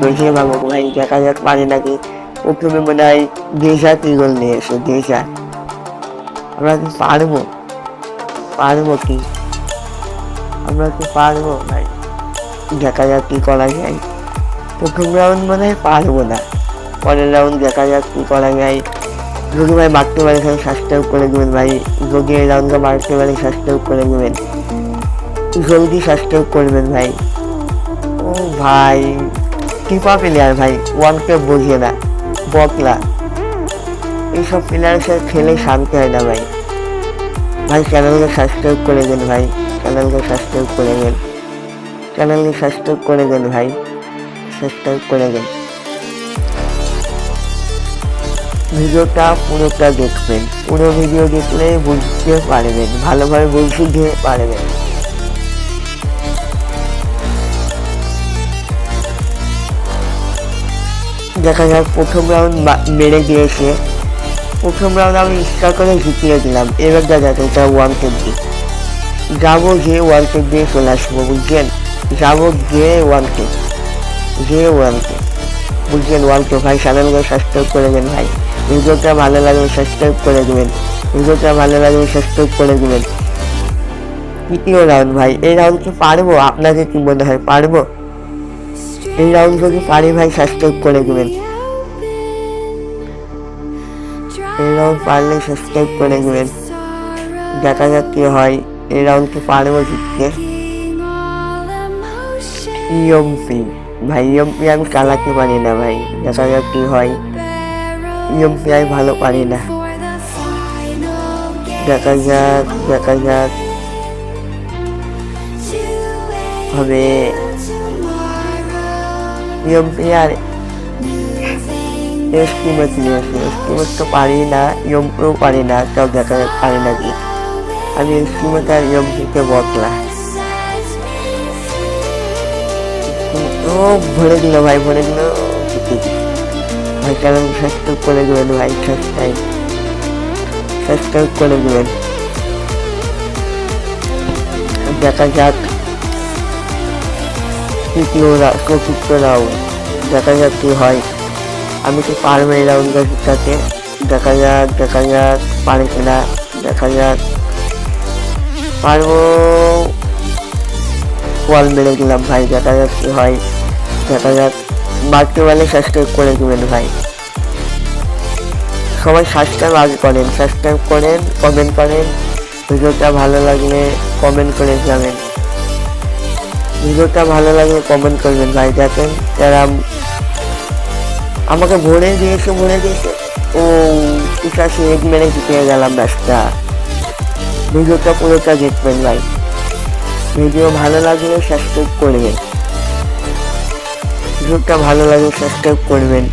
বুঝিয়ে ভাবো ভাই দেখা যাক পারে নাকি প্রথমে মনে হয় দেশা ত্রিগোল নিয়ে এসো, দেশা। আমরা কি পারব? পারব কি? আমরা কি পারব? ভাই, দেখা যাক কি করা যায়। প্রথম রাউন্ড মনে হয় পারব না। পরের রাউন্ড দেখা যাক কি করা যায়। যদি ভাই মারতে পারে তাহলে সাবস্ক্রাইব করে দেবেন ভাই। যদি এই রাউন্ডটা মারতে পারে সাবস্ক্রাইব করে দেবেন। জলদি সাবস্ক্রাইব করবেন ভাই। ও ভাই টিপা প্লেয়ার ভাই ওয়ানকে বুঝিয়ে না, বকলা। এইসব প্লেয়ারের সাথে খেলে শান্তি হয় না ভাই। ভাই চ্যানেলকে সাবস্ক্রাইব করে দেন ভাই চ্যানেলকে সাবস্ক্রাইব করে দেন। চ্যানেলকে সাবস্ক্রাইব করে দেন ভাই সাবস্ক্রাইব করে দেন। ভিডিওটা পুরোটা দেখবেন, পুরো ভিডিও দেখলে বুঝতে পারবেন, ভালোভাবে বুঝতে পারবেন। দেখা যাক, প্রথম রাউন্ড মেরে দিয়েছে। প্রথম রাউন্ড আমি ইচ্ছা করে জিতিয়ে দিলাম। এবার দেখা যাক এটা ওয়ান কেজি যাব গিয়ে ওয়ান কে দিয়ে চলে আসব, বুঝছেন? যাব গিয়ে ওয়ান কে গিয়ে ওয়ান কে বুঝছেন? ওয়ান কে ভাই চ্যানেলকে সাবস্ক্রাইব করে দেবেন, ভাই। ভিডিওটা ভালো লাগলে সাবস্ক্রাইব করে দেবেন। ভিডিওটা ভালো লাগলে সাবস্ক্রাইব করে দেবেন। তৃতীয় রাউন্ড ভাই। এই রাউন্ড কি পারব? আপনাকে কি মনে হয়, পারব? এই রাউন্ড যদি পারি ভাই সাবস্ক্রাইব করে দেবেন। এই রাউন্ড পারলে সাবস্ক্রাইব করে দেবেন। দেখা যাক কি হয়। এই রাউন্ড কি পারব জিততে। ইয়মপি ভাই ইয়মপি আমি চালাতে পারি না ভাই। দেখা যাক কি হয়। ইয়মপি আমি ভালো পারি না। দেখা যাক দেখা যাক। হবে। ইয়মপি আর এস্টিমেট নিয়েছি এস্টিমেট তো পারি না ইয়মপিও পারি না তাও দেখা যাক পারি নাকি আমি এস্টিমেট আর ইয়মপিকে বদলা। ও, ভরে দিল ভাই, ভরে দিল। ভাই চ্যানেল সাবস্ক্রাইব করে দেবেন ভাই? সাবস্ক্রাইব সাবস্ক্রাইব করে দেবেন। দেখা যাক। তৃতীয় চতুর্থ রাউন্ড দেখা যাক কি হয়। আমি তো পারব এই রাউন্ডটা জিতাতে দেখা যাক দেখা যাক, পারে কিনা দেখা যাক। পারব। ওয়াল মেরে দিলাম ভাই, দেখা যাক কি হয়। দেখা যাক। বাড়তে পারলে সাবস্ক্রাইব করে দেবেন ভাই। সবাই সাবস্ক্রাইব আগে করেন সাবস্ক্রাইব করেন কমেন্ট করেন। ভিডিওটা ভালো লাগলে কমেন্ট করে যাবেন ভিডিওটা ভালো লাগলে কমেন্ট করবেন, ভাই দেখেন যারা আমাকে ভরে দিয়েছে ভরে দিয়েছে। ও পিছাশি এক মেরে জিতে গেলাম ব্যস্তা ভিডিওটা পুরোটা দেখবেন ভাই। ভিডিও ভালো লাগলে সাবস্ক্রাইব করবেন। ভিডিওটা ভালো লাগলে সাবস্ক্রাইব করবেন।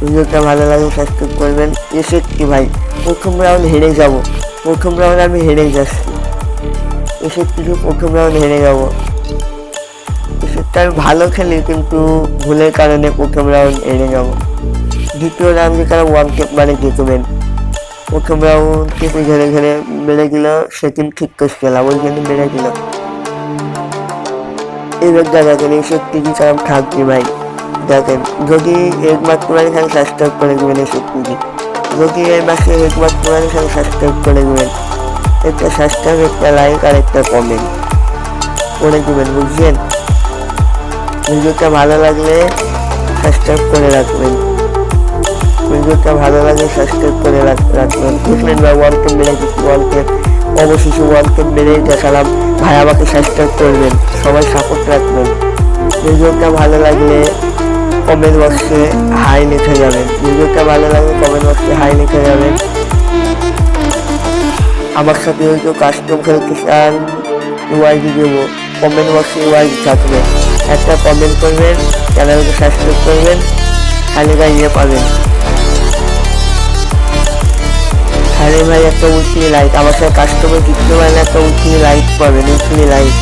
ভিডিওটা ভালো লাগলে সাবস্ক্রাইব করবেন। এসে কি ভাই, প্রথম রাউন্ড হেরে যাব। প্রথম রাউন্ড আমি হেরে যাচ্ছি। এসে কিছু প্রথম রাউন্ড হেরে যাব। আমি ভালো খেলি, কিন্তু ভুলের কারণে প্রথম রাউন্ড এড়ে যাব। দ্বিতীয় রাউন্ডে তারা ওয়ান কেপ মানে জিতবেন প্রথম রাউন্ড কেপে ঘেরে ঘেরে মেরে দিল সেদিন ঠিক করছিলাম ওইখানে মেরে দিল। এবার দেখেন এইসব টিভি খারাপ থাকবে ভাই। দেখেন, যদি এক একমাত্র মানে খালি সাবস্ক্রাইব করে দেবেন এসব টিভি যদি এই মাসে একমাত্র মানে খালি সাবস্ক্রাইব করে দেবেন। একটা সাবস্ক্রাইব একটা লাইক আর একটা কমেন্ট করে দেবেন বুঝছেন ভিডিওটা ভালো লাগলে সাবস্ক্রাইব করে রাখবেন। ভিডিওটা ভালো লাগলে সাবস্ক্রাইব করে রাখ- রাখবেন। দেখলেন ভাই ওয়ালকে মেরে দিচ্ছি ওয়ালকে অবশেষে ওয়ালকে মেরেই দেখালাম, ভাই আমাকে সাবস্ক্রাইব করবেন। সবাই সাপোর্ট রাখবেন। ভিডিওটা ভালো লাগলে কমেন্ট বক্সে হাই লিখে যাবেন। ভিডিওটা ভালো লাগলে কমেন্ট বক্সে হাই লিখে যাবেন। আমার সাথে হয়তো কাস্টম খেলতে চান ওয়াইডি দেবো। কমেন্ট বক্সে ওয়াইজ থাকবে। একটা কমেন্ট করবেন চ্যানেলকে সাবস্ক্রাইব করবেন, খালি ভাই ইয়ে পাবেন। খালি ভাই একটা উইকলি লাইক আমার সাথে কাস্টমার জিততে পারলে একটা উইকলি লাইক পাবেন উইকলি লাইক